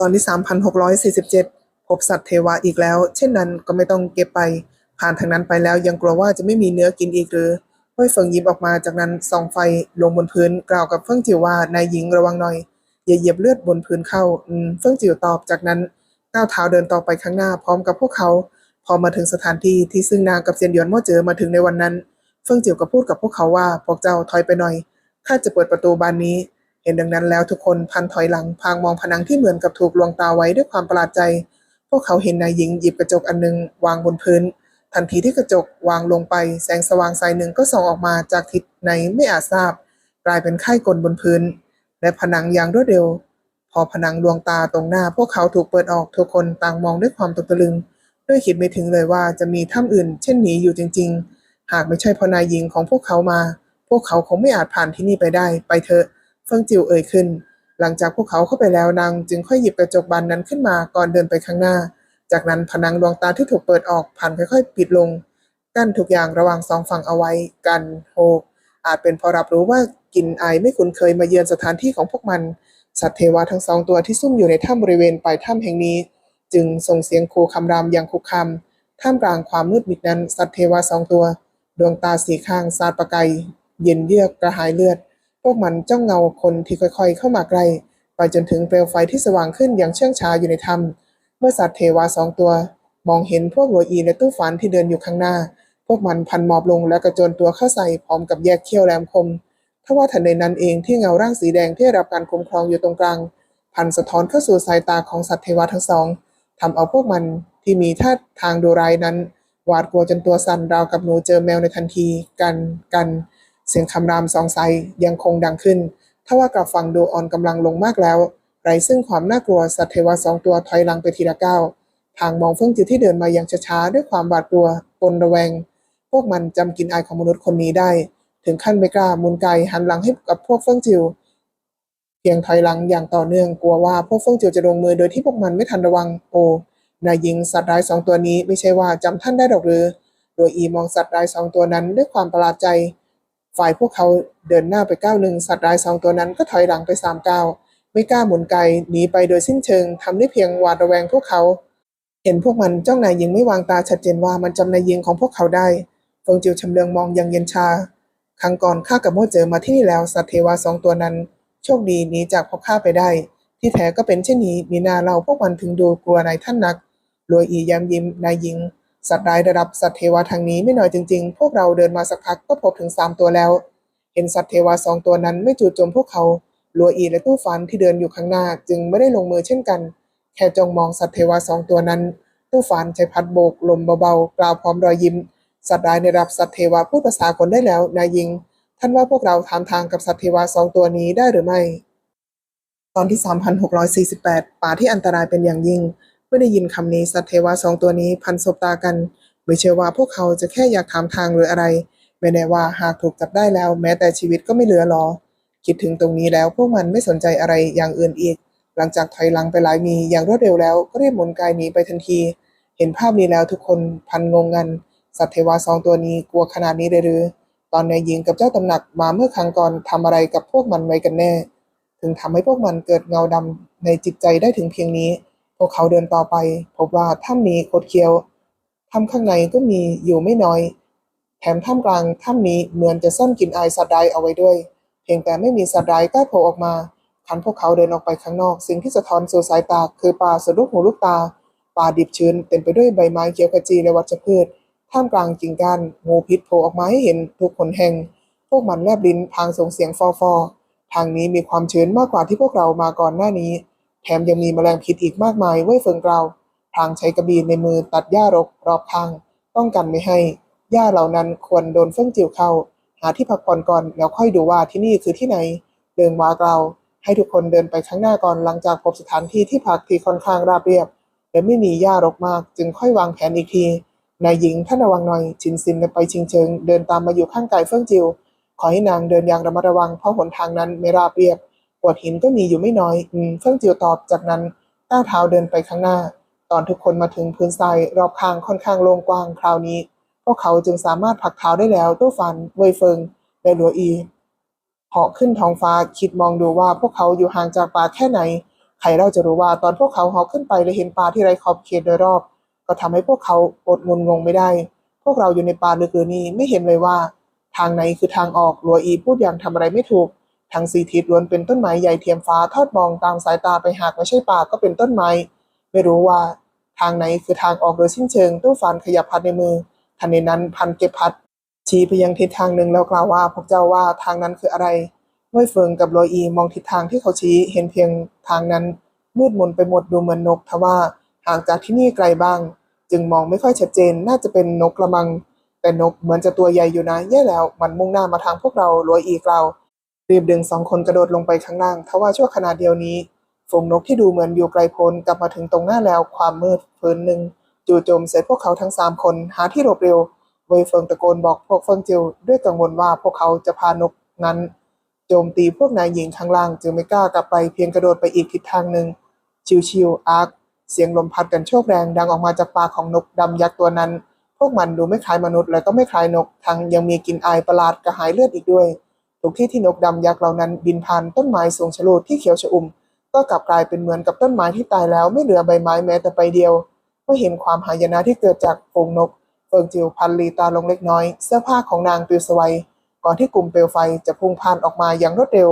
ตอนที่ 3,647 พบสัตว์เทวาอีกแล้ว เช่นนั้นก็ไม่ต้องเก็บไป ผ่านทางนั้นไปแล้วยังกลัวว่าจะไม่มีเนื้อกินอีกหรือห้วยเฟิงยิ้มออกมาจากนั้นส่องไฟลงบนพื้นกล่าวกับเฟิงจิ๋วว่านายหญิงระวังหน่อย อย่าเหยียบเลือดบนพื้นเข้าเฟิงจิ๋วตอบจากนั้นก้าวเท้าเดินต่อไปข้างหน้าพร้อมกับพวกเขา พอมาถึงสถานที่ที่ซึ่งนางกับเซียนหยวนมั่วเจอมาถึงในวันนั้น เฟิงจิ๋วก็พูดกับพวกเขาว่าพวกเจ้าถอยไปหน่อยข้าจะเปิดประตูบานนี้ เห็นดังนั้นแล้วทุกคนพันถอยหลังพางมองผนังที่เหมือนกับถูกลวงตาไว้ด้วยความประหลาดใจ พวกเขาเห็นนายหญิงหยิบกระจกอันหนึง วางบนพื้น ทันทีที่กระจกวางลงไป แสงสว่างสายหนึ่งก็ส่องออกมาจากทิศไหนไม่อาจทราบ กลายเป็นไข้กลบนพื้น และผนังอย่างรวดเร็ว พอผนังลวงตาตรงหน้า พวกเขาถูกเปิดออกทุกคนต่างมองด้วยความตกตะลึง ด้วยคิดไม่ถึงเลยว่าจะมีถ้ำอื่น เช่นนี้อยู่จริง ๆ หากไม่ใช่พราะนายหญิงของพวกเขามา พวกเขาคงไม่อาจผ่านที่นี่ไปได้ ไปเถอะ เฟิงจิวเอ่ยขึ้น หลังจากพวกเขาเข้าไปแล้วนางจึงค่อยหยิบกระจกบานนั้นขึ้นมาก่อนเดินไปข้างหน้า จากนั้นผนังดวงตาที่ถูกเปิดออกผ่านค่อยๆ ปิดลง กั้นทุกอย่างระหว่างสองฝั่งเอาไว้ กันโฮอาจเป็นเพราะรับรู้ว่ากลิ่นอายไม่คุ้นเคยมาเยือนสถานที่ของพวกมัน สัตว์เทวาทั้งสองตัวที่ซุ่มอยู่ในถ้ำบริเวณปลายถ้ำแห่งนี้ จึงส่งเสียงคูคำรามอย่างคุกคามท่ามกลางความมืดมิดนั้น สัตว์เทวาสองตัว ดวงตาสีข้างสาดประกายเย็นเยือกกระหายเลือด พวกมันจ้องเงาคนที่ค่อยๆ เข้ามาใกล ไปจนถึงเปลวไฟที่สว่างขึ้นอย่างเชื่องช้าอยู่ในถ้ำเมื่อสัตว์เทวาสองตัว มองเห็นพวกหัวอีและตู้ฝันที่เดินอยู่ข้างหน้า พวกมันพันหมอบลงและกระโจนตัวเข้าใส่พร้อมกับแยกเขี้ยวแหลมคมทว่าทันใดนั้นเองที่เงาร่างสีแดงที่รับการคุ้มครองอยู่ตรงกลาง พันสะท้อนเข้าสู่สายตาของสัตว์เทวาทั้งสองทำเอาพวกมันที่มีท่าทางดูร้ายนั้น หวาดกลัวจนตัวสั่นราวกับหนูเจอแมวในทันที กันกัน เสียงคำรามสองไซยังคงดังขึ้น ทว่ากับฟังดูอ่อนกำลังลงมากแล้ว ไรซึ่งความน่ากลัวสัตว์เทวาสองตัวถอยหลังไปทีละก้าวทางมองเฟื่องจิตที่เดินมาอย่างช้าๆด้วยความหวาดกลัวปนระแวง พวกมันจำกินอายของมนุษย์คนนี้ได้ ถึงขั้นไม่กล้ามุนไกหันหลังให้กับพวกเฟื่องจิวเพียงถอยหลังอย่างต่อเนื่องกลัวว่าพวกเฟื่องจิวจะลงมือโดยที่พวกมันไม่ทันระวังโอนายหญิงสัตว์ร้ายสองตัวนี้ไม่ใช่ว่าจำท่านได้หรอกหรือโดยอีมองสัตว์ร้ายสองตัวนั้นด้วยความประหลาดใจ ฝ่ายพวกเขาเดินหน้าไปก้าวหนึ่งสัตว์ร้ายสองตัวนั้นก็ถอยหลังไปสามก้าวไม่กล้าหมุนไกหนีไปโดยสิ้นเชิงทำได้เพียงหวาดระแวงพวกเขา เห็นพวกมันจ้องนายหญิงไม่วางตาชัดเจนว่ามันจำนายหญิงของพวกเขาได้เฟิงจิวชำเลืองมองอย่างเย็นชา ครั้งก่อนข้ากับโมเจอมาที่นี่แล้วสัตว์เทวาสองตัวนั้น โชคดีหนีจากพวกข้าไปได้ ที่แท้ก็เป็นเช่นนี้มีนาเราพวกมันถึงดูกลัวนายท่านนักรวยอีย้มยิ้มนายหญิง สัตว์ร้ายระดับสัตว์เทวาทางนี้ไม่น้อยจริงๆ พวกเราเดินมาสักพักก็พบถึงสามตัวแล้ว เห็นสัตว์เทวาสองตัวนั้นไม่จู่โจมพวกเขาลัวอีและตู้ฟันที่เดินอยู่ข้างหน้าจึงไม่ได้ลงมือเช่นกัน แค่จ้องมองสัตว์เทวาสองตัวนั้น ตู้ฟันใช้พัดโบกลมเบาๆ กล่าวพร้อมรอยยิ้ม สัตว์ร้ายในระดับสัตว์เทวาพูดภาษาคนได้แล้วนายยิง ท่านว่าพวกเราถามทางกับสัตว์เทวาสองตัวนี้ได้หรือไม่ ตอนที่ 3,648 ป่าที่อันตรายเป็นอย่างยิ่ง มื่อได้ยินคำนี้สัตว์เทวาสองตัวนี้พันสบตากัน ไม่เชื่อว่าพวกเขาจะแค่อยากถามทางหรืออะไร ไม่แน่ว่าหากถูกจับได้แล้ว แม้แต่ชีวิตก็ไม่เหลือหรอ คิดถึงตรงนี้แล้วพวกมันไม่สนใจอะไรอย่างอื่นอีก หลังจากถอยหลังไปหลายมีอย่างรวดเร็วแล้วก็รีบหมุนกายหนีไปทันที เห็นภาพนี้แล้วทุกคนพันงงงัน สัตว์เทวาสองตัวนี้กลัวขนาดนี้เลยหรือ ตอนนายหญิงกับเจ้าตำหนักมาเมื่อครั้งก่อนทำอะไรกับพวกมันไว้กันแน่ ถึงทำให้พวกมันเกิดเงาดำในจิตใจได้ถึงเพียงนี้ พวกเขาเดินต่อไป พบว่าถ้ำนี้โคดเคียวถ้ำข้างในก็มีอยู่ไม่น้อย แถมถ้ำกลางถ้ำนี้เหมือนจะซ่อนกลิ่นอายสัตว์ร้ายเอาไว้ด้วย เพียงแต่ไม่มีสัตว์ร้ายกล้าโผล่ออกมาคันพวกเขาเดินออกไปข้างนอก สิ่งที่สะท้อนสู่สายตาคือป่าสะดุกหูลูกตา ป่าดิบชื้นเต็มไปด้วยใบไม้เขียวขจีและวัชพืช ท่ามกลางกิ่งก้านงูพิษโผล่ออกมาให้เห็นทุกขนแห่ง พวกมันแลบลิ้นพางส่งเสียงฟอฟอทางนี้มีความชื้นมากกว่าที่พวกเรามาก่อนหน้านี้ แถมยังมีแมลงพิษอีกมากมายเว่ยเฟิงกราวพลางใช้กระบี่ในมือตัดหญ้ารกรอบข้างป้องกันไม่ให้หญ้าเหล่านั้นควรโดนเฟื่องจิ๋วเข้า หาที่พักผ่อนก่อนแล้วค่อยดูว่าที่นี่คือที่ไหนเดินวากล่าวให้ทุกคนเดินไปข้างหน้าก่อนหลังจากพบสถานที่ที่พักที่ค่อนข้างราบเรียบ และไม่มีหญ้ารกมาก จึงค่อยวางแผนอีกทีนายหญิงท่านระวังหน่อยชินซินและไปชิงเชิง เดินตามมาอยู่ข้างกายเฟื่องจิวขอให้นางเดินอย่างระมัดระวังเพราะหนทางนั้นไม่ราบเรียบ วดหินก็มีอยู่ไม่น้อยอืมเฟื่องจิวตอบจากนั้นก้าวเท้าเดินไปข้างหน้า ตอนทุกคนมาถึงพื้นทรายรอบข้างค่อนข้างโล่งกว้างคราวนี้พวกเขาจึงสามารถผลักเท้าได้แล้วตู้ฟันเว่ยเฟิงและหลัวอีเหาะขึ้นท้องฟ้าคิดมองดูว่าพวกเขาอยู่ห่างจากป่าแค่ไหนขรเราจะรู้ว่าตอนพวกเขาเหาะขึ้นไปและเห็นป่าที่ไร้ขอบเขตโดยรอบ ก็ทำให้พวกเขาอดงุนงงไม่ได้ พวกเราอยู่ในป่าลึกหรือนี้ไม่เห็นเลยว่า ทางไหนคือทางออกหลัวอีพูดอย่างทำอะไรไม่ถูก ทั้งสี่ทิศล้วนเป็นต้นไม้ใหญ่เทียมฟ้าทอดมองตามสายตาไปหากไม่ใช่ป่าก็เป็นต้นไม้ไม่รู้ว่า ทางไหนคือทางออกโดยสิ้นเชิงตู้ฟันขยับพัดในมือทันในนั้นพันเก็บพัด ชี้ไปยังทิศทางหนึ่งแล้วกล่าวว่าพวกเจ้าว่าทางนั้นคืออะไรเว่ยเฟิงกับโรยอีมองทิศทางที่เขาชี้เห็นเพียงทางนั้นมืดมนไปหมดดูเหมือนนกทว่าห่างจากที่นี่ไกลบ้าง จึงมองไม่ค่อยชัดเจนน่าจะเป็นนกกระมัง แต่นกเหมือนจะตัวใหญ่อยู่นะแย่แล้วมันมุ่งหน้ามาทางพวกเราโรยอีกล่าว รีบดึงสองคนกระโดดลงไปข้างล่างทว่าชั่วขณะเดียวนี้ฝูงนกที่ดูเหมือนอยู่ไกลโพ้นกลับมาถึงตรงหน้าแล้วความมืดพื้นหนึ่งจู่โจมใส่พวกเขาทั้งสามคนหาที่หลบเร็วเวยเฟิงตะโกนบอกพวกเฟิงจิวด้วยกังวลว่าพวกเขาจะพานกนั้น โจมตีพวกนายหญิงข้างล่างจึงไม่กล้ากลับไปเพียงกระโดดไปอีกทิศทางหนึ่งชิวๆอาร์คเสียงลมพัดกันโชกแรงดังออกมาจากปากของนกดำยักษ์ตัวนั้น พวกมันดูไม่คล้ายมนุษย์และก็ไม่คล้ายนกทั้งยังมีกลิ่นอายประหลาดกระหายเลือดอีกด้วย ทุกที่ที่นกดำยักษ์เหล่านั้นบินผ่านต้นไม้สูงชโลดที่เขียวชอุ่ม ก็กลับกลายเป็นเหมือนกับต้นไม้ที่ตายแล้วไม่เหลือใบไม้แม้แต่ใบเดียวเมื่อเห็นความหายนะที่เกิดจากฝูงนกเฟิงจิวพันลีตาลงเล็กน้อย เสื้อผ้าของนางปลิวสวัยก่อนที่กลุ่มเปลวไฟจะพุ่งพ่านออกมาอย่างรวดเร็ว